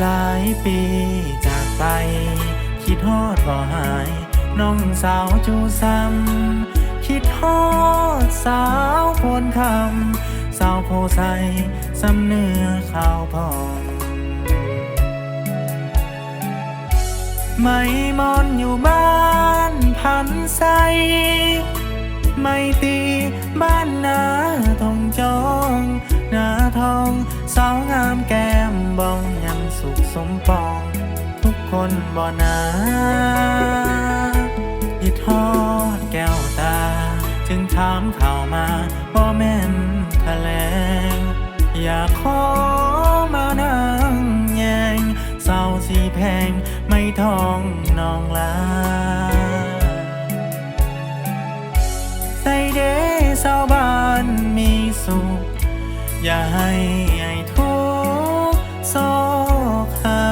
หลายปีจากไป คิดฮอดบ่หาย น้องสาวจูซ้ำคิดฮอดสาวโพนคำสาวโพไซสำเนื้อข้าวพองไม่มอนอยู่บ้านพันใสไม่ตีบ้านนาทองจองนาทอง สาวงามแก้มบองยังสุขสมปอง ทุกคนบ่นายิทอดแก้วตา จึงถามข่าวมาบ่แม่นแถลงอยากขอมานั่งแยงเศร้าสีแพงไม่ทองนองลาใส่เดสาวบ้านมีสุข อย่าให้ไอ้ทุกข์โศกหา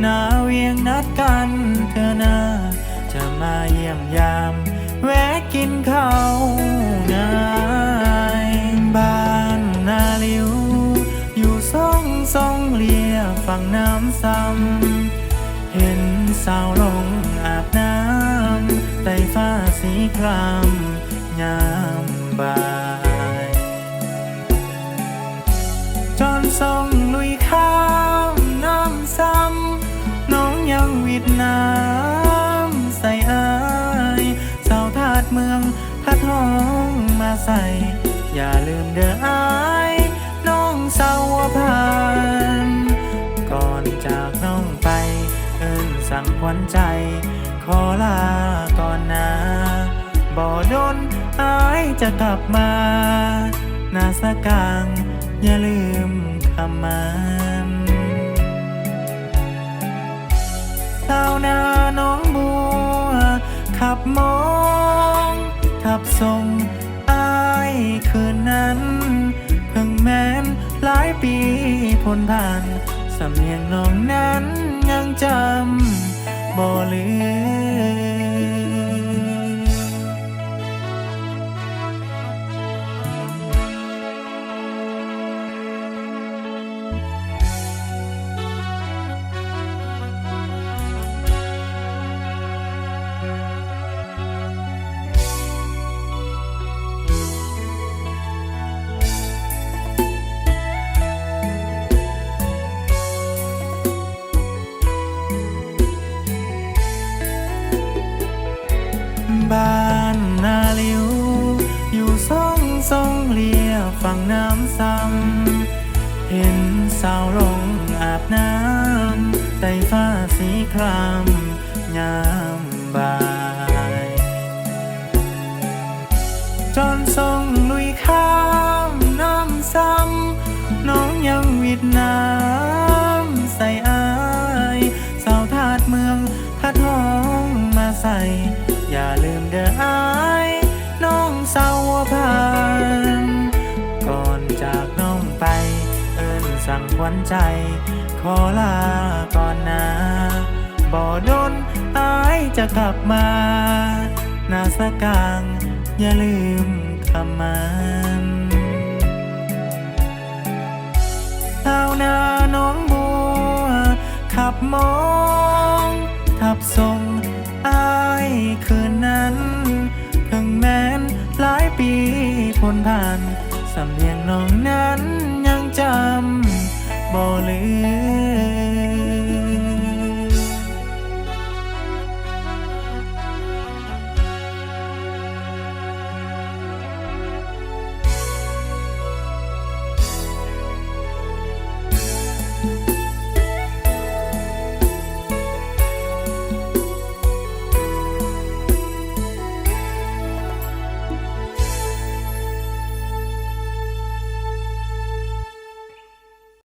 หนาเวียงนัดกันเธอหนาจะมาเยี่ยมยาม แวะกินข้าวนายบ้านนาลิว อยู่ซ่องซ่องเลียฝั่งน้ำซ้ำเห็นสาวลงอาบน้ำใต้ฟ้าสีครามยามบ่าย ส่องลุยข้ามน้ำซ้ำน้องยังวิดน้ำใส่อายสาวทาดเมืองพัดห้องมาใส่ อย่าลืมเด้ออายน้องสาวผ่านก่อนจากน้องไป เอิ้นสั่งขวัญใจ ขอลาก่อนนะบ่ดนอายจะกลับมาหนาสกาง อย่าลืมคำมันสานาน้องบัว ขับมองขับส่งอายคืนนั้นเพิ่งแม้นหลายปีพ้นผ่าน สำเนียงน้องนั้นยังจำบ่ลืม ทรงเลียฝั่งน้ำซ้ำเห็นสาวลงอาบน้ำใต้ฟ้าสีครามยามบ่ายจอนทรงลุยข้ามน้ำซ้ำน้องยังวิดน้ำ สั่งขวัญใจ ขอลาก่อนนะ บ่โดนอายจะกลับมานาสกาง อย่าลืมคำมันชานาน้องบัว ขับมองทับส่งอายคืนนั้นเพิ่งแม้นหลายปีพ้นผ่านสำเนียงน้องนั้นยังจำ Morning.